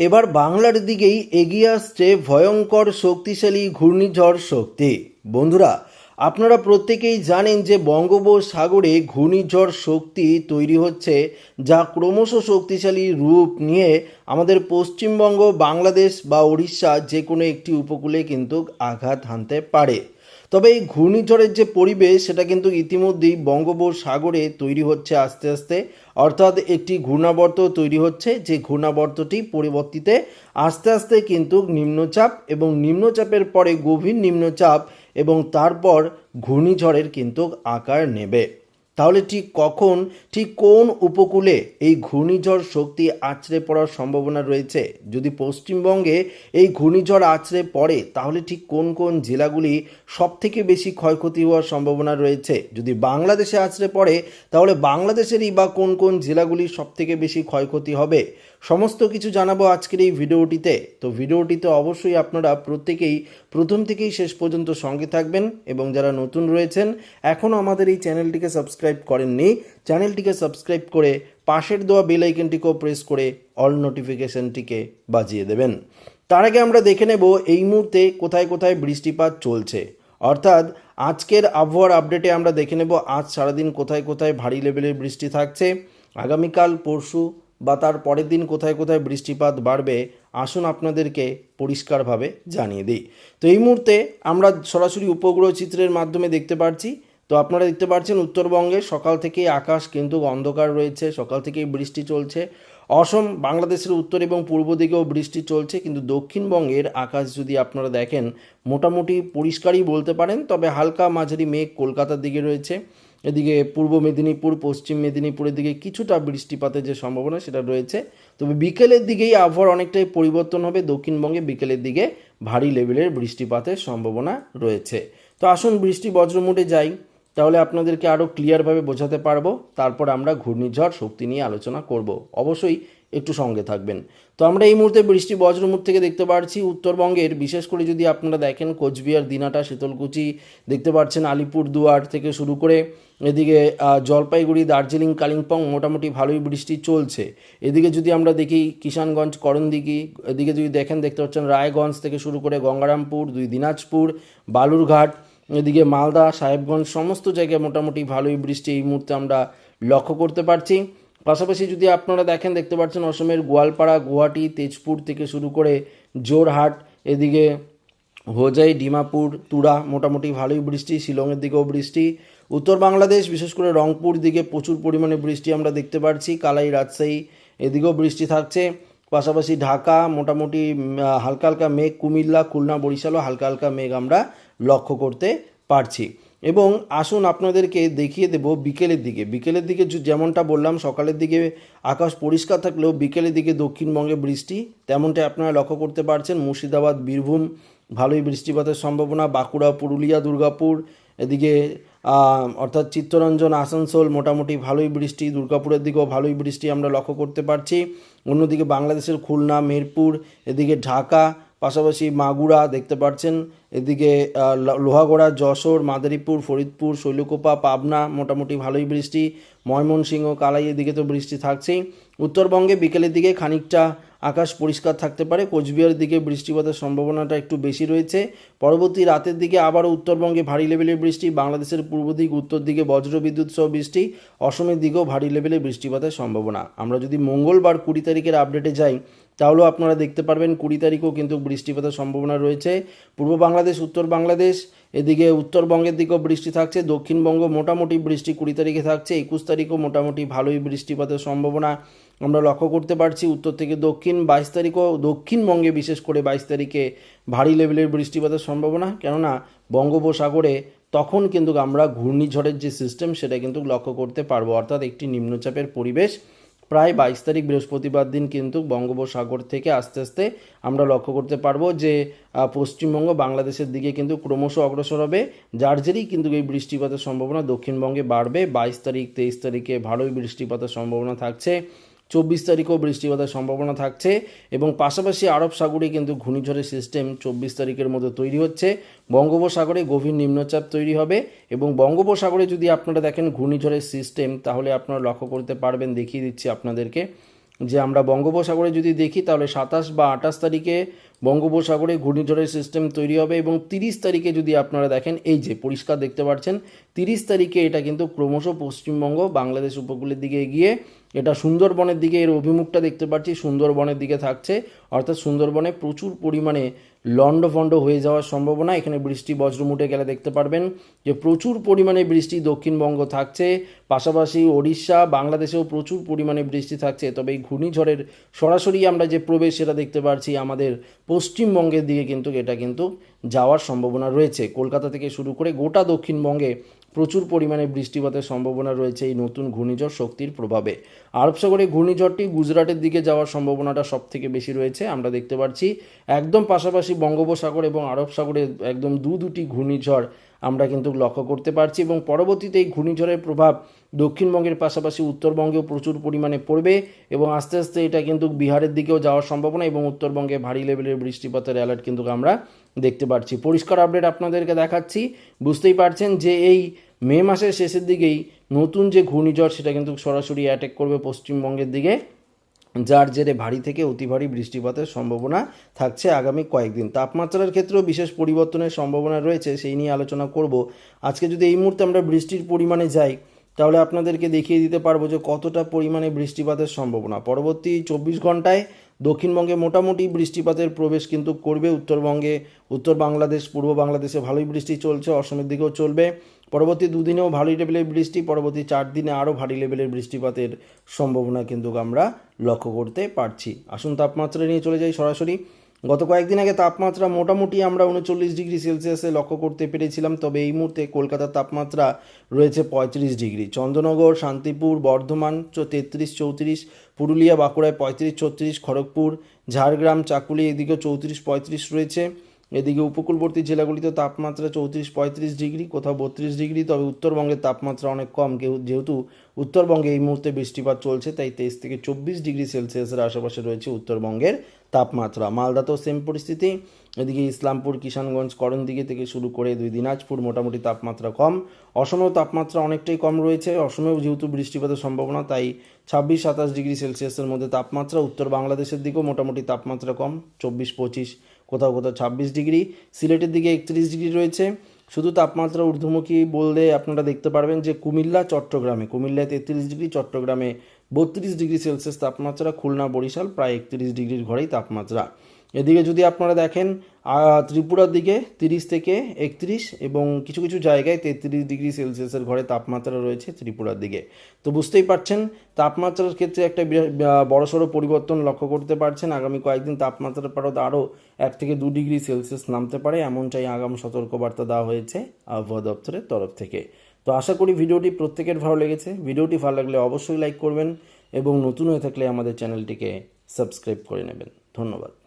এবার বাংলার দিকেই এগিয়ে আসছে ভয়ঙ্কর শক্তিশালী ঘূর্ণিঝড় শক্তি। বন্ধুরা, আপনারা প্রত্যেকেই জানেন যে বঙ্গোপসাগরে ঘূর্ণিঝড় শক্তি তৈরি হচ্ছে, যা ক্রমশ শক্তিশালী রূপ নিয়ে আমাদের পশ্চিমবঙ্গ, বাংলাদেশ বা উড়িষ্যা যে কোনো একটি উপকূলে কিন্তু আঘাত হানতে পারে। তবে এই ঘূর্ণিঝড়ের যে পরিবেশ, সেটা কিন্তু ইতিমধ্যেই বঙ্গোপসাগরে তৈরি হচ্ছে আস্তে আস্তে। অর্থাৎ একটি ঘূর্ণাবর্ত তৈরি হচ্ছে, যে ঘূর্ণাবর্তটি পরিবর্তিতে আস্তে আস্তে কিন্তু নিম্নচাপ এবং নিম্নচাপের পরে গভীর নিম্নচাপ এবং তারপর ঘূর্ণিঝড়ের কিন্তু আকার নেবে। তাহলে ঠিক কখন, ঠিক কোন উপকূলে এই ঘূর্ণিঝড় শক্তি আছড়ে পড়ার সম্ভাবনা রয়েছে? যদি পশ্চিমবঙ্গে এই ঘূর্ণিঝড় আছড়ে পড়ে, তাহলে ঠিক কোন কোন জেলাগুলি সব থেকে বেশি ক্ষয়ক্ষতি হওয়ার সম্ভাবনা রয়েছে? যদি বাংলাদেশে আছড়ে পড়ে, তাহলে বাংলাদেশেরই বা কোন কোন জেলাগুলি সব থেকে বেশি ক্ষয়ক্ষতি হবে? সমস্ত কিছু জানাব আজকের এই ভিডিওটিতে। তো ভিডিওটিতে অবশ্যই আপনারা প্রত্যেকেই প্রথম থেকেই শেষ পর্যন্ত সঙ্গে থাকবেন এবং যারা নতুন রয়েছেন এখনও আমাদের এই চ্যানেলটিকে সাবস্ক্রাইব করেননি, চ্যানেলটিকে সাবস্ক্রাইব করে পাশের দেওয়া বেল আইকনটিকেও প্রেস করে অল নোটিফিকেশনটিকে বাজিয়ে দেবেন। তার আগে আমরা দেখে নেব এই মুহূর্তে কোথায় কোথায় বৃষ্টিপাত চলছে। অর্থাৎ আজকের আবহাওয়ার আপডেটে আমরা দেখে নেব, আজ সারাদিন কোথায় কোথায় ভারী লেভেলের বৃষ্টি থাকছে। আগামীকাল, পরশু বা তার পরের দিন কোথায় কোথায় বৃষ্টিপাত বাড়বে, আসুন আপনাদেরকে পরিষ্কারভাবে জানিয়ে দিই। তো এই মুহূর্তে আমরা সরাসরি উপগ্রহ চিত্রের মাধ্যমে দেখতে পাচ্ছি তো আপনারা দেখতে পাচ্ছেন উত্তরবঙ্গে সকাল থেকেই আকাশ কিন্তু অন্ধকার রয়েছে, সকাল থেকেই বৃষ্টি চলছে। অসম বাংলাদেশের উত্তর এবং পূর্ব দিকেও বৃষ্টি চলছে, কিন্তু দক্ষিণবঙ্গের আকাশ যদি আপনারা দেখেন, মোটামুটি পরিষ্কারই বলতে পারেন, তবে হালকা মাঝারি মেঘ কলকাতার দিকে রয়েছে। এদিকে পূর্ব মেদিনীপুর, পশ্চিম মেদিনীপুরের দিকে কিছুটা বৃষ্টিপাতের যে সম্ভাবনা সেটা রয়েছে। তবে বিকেলের দিকেই আবহাওয়ার অনেকটাই পরিবর্তন হবে। দক্ষিণবঙ্গে বিকেলের দিকে ভারী লেভেলের বৃষ্টিপাতের সম্ভাবনা রয়েছে। তো আসুন বৃষ্টি বজ্রমুটে যাই। তাহলে আপনাদেরকে আরও ক্লিয়ারভাবে বোঝাতে পারব। তারপর আমরা ঘূর্ণিঝড়, শক্তি নিয়ে আলোচনা করব। অবশ্যই একটু সঙ্গে থাকবেন। তো আমরা এই মুহূর্তে বৃষ্টি বজ্রমুখ থেকে দেখতে পাচ্ছি উত্তরবঙ্গের, বিশেষ করে যদি আপনারা দেখেন কোচবিহার, দিনাটা, শীতলকুচি, দেখতে পাচ্ছেন আলিপুর দুয়ার থেকে শুরু করে এদিকে জলপাইগুড়ি, দার্জিলিং, কালিম্পং মোটামুটি ভালোই বৃষ্টি চলছে। এদিকে যদি আমরা দেখি কিষানগঞ্জ, করণদিঘি, এদিকে যদি দেখেন দেখতে পাচ্ছেন রায়গঞ্জ থেকে শুরু করে গঙ্গারামপুর, দুই দিনাজপুর, বালুরঘাট, এদিকে মালদা, সাহেবগঞ্জ, সমস্ত জায়গায় মোটামুটি ভালোই বৃষ্টি এই মুহূর্তে আমরা লক্ষ্য করতে পারছি। পাশাপাশি যদি আপনারা দেখেন, দেখতে পাচ্ছেন অসমের গোয়ালপাড়া, গুয়াহাটি, তেজপুর থেকে শুরু করে জোরহাট এদিকে হোজাই, ডিমাপুর, তুরা, মোটামুটি ভালোই বৃষ্টি, শিলংয়ের দিকেও বৃষ্টি। উত্তর বাংলাদেশ, বিশেষ করে রংপুর দিকে প্রচুর পরিমাণে বৃষ্টি আমরা দেখতে পাচ্ছি। কালাই, রাজশাহী, এদিকেও বৃষ্টি থাকছে। পাশাপাশি ঢাকা, মোটামুটি হালকা হালকা মেঘ, কুমিল্লা, খুলনা, বরিশালও হালকা হালকা মেঘ আমরা লক্ষ্য করতে পারছি। এবং আসুন আপনাদেরকে দেখিয়ে দেব বিকেলের দিকে। বিকেলের দিকে যেমনটা বললাম, সকালের দিকে আকাশ পরিষ্কার থাকলেও বিকেলের দিকে দক্ষিণবঙ্গে বৃষ্টি, তেমনটাই আপনারা লক্ষ্য করতে পারছেন মুর্শিদাবাদ, বীরভূম, ভালোই বৃষ্টিপাতের সম্ভাবনা, বাঁকুড়া, পুরুলিয়া, দুর্গাপুর, এদিকে অর্থাৎ চিত্তরঞ্জন, আসানসোল, মোটামুটি ভালোই বৃষ্টি, দুর্গাপুরের দিকেও ভালোই বৃষ্টি আমরা লক্ষ্য করতে পারছি। অন্যদিকে বাংলাদেশের খুলনা, মেরপুর, এদিকে ঢাকা পাশাপাশি মাগুরা দেখতে পাচ্ছেন এদিকে লোহাগোড়া, যশোর, মাদারীপুর, ফরিদপুর, শৈলকোপা, পাবনা, মোটামুটি ভালোই বৃষ্টি। ময়মনসিংহ, কালাই এদিকে তো বৃষ্টি থাকছেই। উত্তরবঙ্গে বিকেলের দিকে খানিকটা আকাশ পরিষ্কার থাকতে পারে। কোচবিহারের দিকে বৃষ্টিপাতের সম্ভাবনাটা একটু বেশি রয়েছে। পরবর্তী রাতের দিকে আবারও উত্তরবঙ্গে ভারী লেভেলের বৃষ্টি, বাংলাদেশের পূর্ব দিক, উত্তর দিকে বজ্রবিদ্যুৎ সহ বৃষ্টি, অসমের দিকেও ভারী লেভেলের বৃষ্টিপাতের সম্ভাবনা। আমরা যদি মঙ্গলবার কুড়ি তারিখের আপডেটে যাই, তাহলেও আপনারা দেখতে পারবেন কুড়ি তারিখও কিন্তু বৃষ্টিপাতের সম্ভাবনা রয়েছে। পূর্ব বাংলাদেশ, উত্তর বাংলাদেশ, এদিকে উত্তরবঙ্গের দিকেও বৃষ্টি থাকছে। দক্ষিণবঙ্গ মোটামুটি বৃষ্টি কুড়ি তারিখে থাকছে, একুশ তারিখও মোটামুটি ভালোই বৃষ্টিপাতের সম্ভাবনা। আমরা লক্ষ্য করতে পারছি উত্তর থেকে দক্ষিণ বাইশ তারিখও দক্ষিণবঙ্গে বিশেষ করে বাইশ তারিখে ভারী লেভেলের বৃষ্টিপাতের সম্ভাবনা। কেননা বঙ্গোপসাগরে তখন কিন্তু আমরা ঘূর্ণিঝড়ের যে সিস্টেম সেটা কিন্তু লক্ষ্য করতে পারব। অর্থাৎ একটি নিম্নচাপের পরিবেশ প্রায় বাইশ তারিখ বৃহস্পতিবার দিন কিন্তু বঙ্গোপসাগর থেকে আস্তে আস্তে আমরা লক্ষ্য করতে পারব যে পশ্চিমবঙ্গ বাংলাদেশের দিকে কিন্তু ক্রমশ অগ্রসর হবে, যার জেরেই কিন্তু এই বৃষ্টিপাতের সম্ভাবনা দক্ষিণবঙ্গে বাড়বে। বাইশ তারিখ, তেইশ তারিখে ভালোই বৃষ্টিপাতের সম্ভাবনা থাকছে। চব্বিশ তারিখেও বৃষ্টিপাতের সম্ভাবনা থাকছে এবং পাশাপাশি আরব সাগরে কিন্তু ঘূর্ণিঝড়ের সিস্টেম চব্বিশ তারিখের মধ্যে তৈরি হচ্ছে। বঙ্গোপসাগরে গভীর নিম্নচাপ তৈরি হবে এবং বঙ্গোপসাগরে যদি আপনারা দেখেন ঘূর্ণিঝড়ের সিস্টেম, তাহলে আপনারা লক্ষ্য করতে পারবেন, দেখিয়ে দিচ্ছি আপনাদেরকে, যে আমরা বঙ্গোপসাগরে যদি দেখি, তাহলে সাতাশ বা আঠাশ তারিখে বঙ্গোপসাগরে ঘূর্ণিঝড়ের সিস্টেম তৈরি হবে এবং তিরিশ তারিখে যদি আপনারা দেখেন, এই যে পরিষ্কার দেখতে পাচ্ছেন তিরিশ তারিখে এটা কিন্তু ক্রমশ পশ্চিমবঙ্গ, বাংলাদেশ উপকূলের দিকে এগিয়ে এটা সুন্দরবনের দিকে এর অভিমুখটা দেখতে পাচ্ছি, সুন্দরবনের দিকে থাকছে। অর্থাৎ সুন্দরবনে প্রচুর পরিমাণে লন্ডভন্ড হয়ে যাওয়ার সম্ভাবনা। এখানে বৃষ্টি বজ্রমুটে গেলে দেখতে পারবেন যে প্রচুর পরিমাণে বৃষ্টি দক্ষিণবঙ্গ থাকছে। পাশাপাশি ওড়িশা, বাংলাদেশেও প্রচুর পরিমাণে বৃষ্টি থাকছে। তবে এই ঘূর্ণিঝড়ের সরাসরি আমরা যে প্রবেশ, সেটা দেখতে পাচ্ছি আমাদের পশ্চিমবঙ্গের দিকে কিন্তু এটা কিন্তু যাওয়ার সম্ভাবনা রয়েছে। কলকাতা থেকে শুরু করে গোটা দক্ষিণবঙ্গে প্রচুর পরিমাণে বৃষ্টিপাতের সম্ভাবনা রয়েছে এই নতুন ঘূর্ণিঝড় শক্তির প্রভাবে। আরব সাগরে ঘূর্ণিঝড়টি গুজরাটের দিকে যাওয়ার সম্ভাবনাটা সব থেকে বেশি রয়েছে। আমরা দেখতে পাচ্ছি একদম পাশাপাশি বঙ্গোপসাগর এবং আরব সাগরে একদম দু দুটি ঘূর্ণিঝড় আমরা কিন্তু লক্ষ্য করতে পারছি এবং পরবর্তীতে এই ঘূর্ণিঝড়ের প্রভাব দক্ষিণবঙ্গের পাশাপাশি উত্তরবঙ্গেও প্রচুর পরিমাণে পড়বে এবং আস্তে আস্তে এটা কিন্তু বিহারের দিকেও যাওয়ার সম্ভাবনা এবং উত্তরবঙ্গে ভারী লেভেলের বৃষ্টিপাতের অ্যালার্ট কিন্তু আমরা দেখতে পাচ্ছি পরিষ্কার আপডেট আপনাদেরকে দেখাচ্ছি। বুঝতেই পারছেন যে এই মে মাসের শেষের দিকেই নতুন যে ঘূর্ণিঝড় সেটা কিন্তু সরাসরি অ্যাটেক করবে পশ্চিমবঙ্গের দিকে, যার জেরে ভারী থেকে অতি ভারী বৃষ্টিপাতের সম্ভাবনা থাকছে আগামী কয়েকদিন। তাপমাত্রার ক্ষেত্রেও বিশেষ পরিবর্তনের সম্ভাবনা রয়েছে, সেই নিয়ে আলোচনা করব। আজকে যদি এই মুহূর্তে আমরা বৃষ্টির পরিমাণে যাই তাহলে আপনাদেরকে দেখিয়ে দিতে পারব যে কতটা পরিমাণে বৃষ্টিপাতের সম্ভাবনা। পরবর্তী চব্বিশ ঘন্টায় দক্ষিণবঙ্গে মোটামুটি বৃষ্টিপাতের প্রবেশ কিন্তু করবে উত্তরবঙ্গে। উত্তর বাংলাদেশ, পূর্ব বাংলাদেশে ভালোই বৃষ্টি চলছে, অসমের দিকেও চলবে। পরবর্তী দুদিনেও ভারী লেভেলের বৃষ্টি, পরবর্তী চার দিনে আরও ভারী লেভেলের বৃষ্টিপাতের সম্ভাবনা কিন্তু আমরা লক্ষ্য করতে পারছি। আসুন তাপমাত্রা নিয়ে চলে যাই সরাসরি। গত কয়েকদিন আগে তাপমাত্রা মোটামুটি আমরা উনচল্লিশ ডিগ্রি সেলসিয়াসে লক্ষ্য করতে পেরেছিলাম, তবে এই মুহূর্তে কলকাতার তাপমাত্রা রয়েছে পঁয়ত্রিশ ডিগ্রি। চন্দ্রনগর, শান্তিপুর, বর্ধমান তেত্রিশ চৌত্রিশ, পুরুলিয়া, বাঁকুড়ায় পঁয়ত্রিশ ছত্রিশ, খড়গপুর, ঝাড়গ্রাম, চাকুলি, এদিকেও চৌত্রিশ পঁয়ত্রিশ রয়েছে। এদিকে উপকূলবর্তী জেলাগুলিতে তাপমাত্রা চৌত্রিশ পঁয়ত্রিশ ডিগ্রি, কোথাও বত্রিশ ডিগ্রি, তবে উত্তরবঙ্গের তাপমাত্রা অনেক কম। যেহেতু উত্তরবঙ্গে এই মুহূর্তে বৃষ্টিপাত চলছে, তাই তেইশ থেকে চব্বিশ ডিগ্রি সেলসিয়াসের আশেপাশে রয়েছে উত্তরবঙ্গের তাপমাত্রা। মালদাতেও সেম পরিস্থিতি। এদিকে ইসলামপুর, কিষানগঞ্জ, করণদিঘি থেকে শুরু করে দুই দিনাজপুর মোটামুটি তাপমাত্রা কম। অসমেও তাপমাত্রা অনেকটাই কম রয়েছে। অসমেও যেহেতু বৃষ্টিপাতের সম্ভাবনা, তাই ছাব্বিশ, সাতাশ ডিগ্রি সেলসিয়াসের মধ্যে তাপমাত্রা উত্তর বাংলাদেশের দিকেও মোটামুটি তাপমাত্রা কম, চব্বিশ, পঁচিশ কোথাও কোথাও ছাব্বিশ ডিগ্রি, সিলেটের দিকে একত্রিশ ডিগ্রি রয়েছে। শুধু তাপমাত্রা ঊর্ধ্বমুখী বললে আপনারা দেখতে পারবেন যে কুমিল্লা, চট্টগ্রামে, কুমিল্লায় তেত্রিশ ডিগ্রি, চট্টগ্রামে বত্রিশ ডিগ্রি সেলসিয়াস তাপমাত্রা, খুলনা, বরিশাল প্রায় একত্রিশ ডিগ্রির ঘরেই তাপমাত্রা। এদিকে যদি আপনারা দেখেন ত্রিপুরার দিকে তিরিশ থেকে একত্রিশ এবং কিছু কিছু জায়গায় তেত্রিশ ডিগ্রি সেলসিয়াসের ঘরে তাপমাত্রা রয়েছে ত্রিপুরার দিকে। তো বুঝতেই পারছেন, তাপমাত্রার ক্ষেত্রে একটা বড়সড় পরিবর্তন লক্ষ্য করতে পারছেন। আগামী কয়েকদিন তাপমাত্রার পারত আরও এক থেকে দু ডিগ্রি সেলসিয়াস নামতে পারে, এমনটাই আগাম সতর্কবার্তা দেওয়া হয়েছে আবহাওয়া দপ্তরের তরফ থেকে। তো আশা করি ভিডিওটি প্রত্যেকের ভালো লেগেছে। ভিডিওটি ভালো লাগলে অবশ্যই লাইক করবেন এবং নতুন হয়ে থাকলে আমাদের চ্যানেলটিকে সাবস্ক্রাইব করে নেবেন। ধন্যবাদ।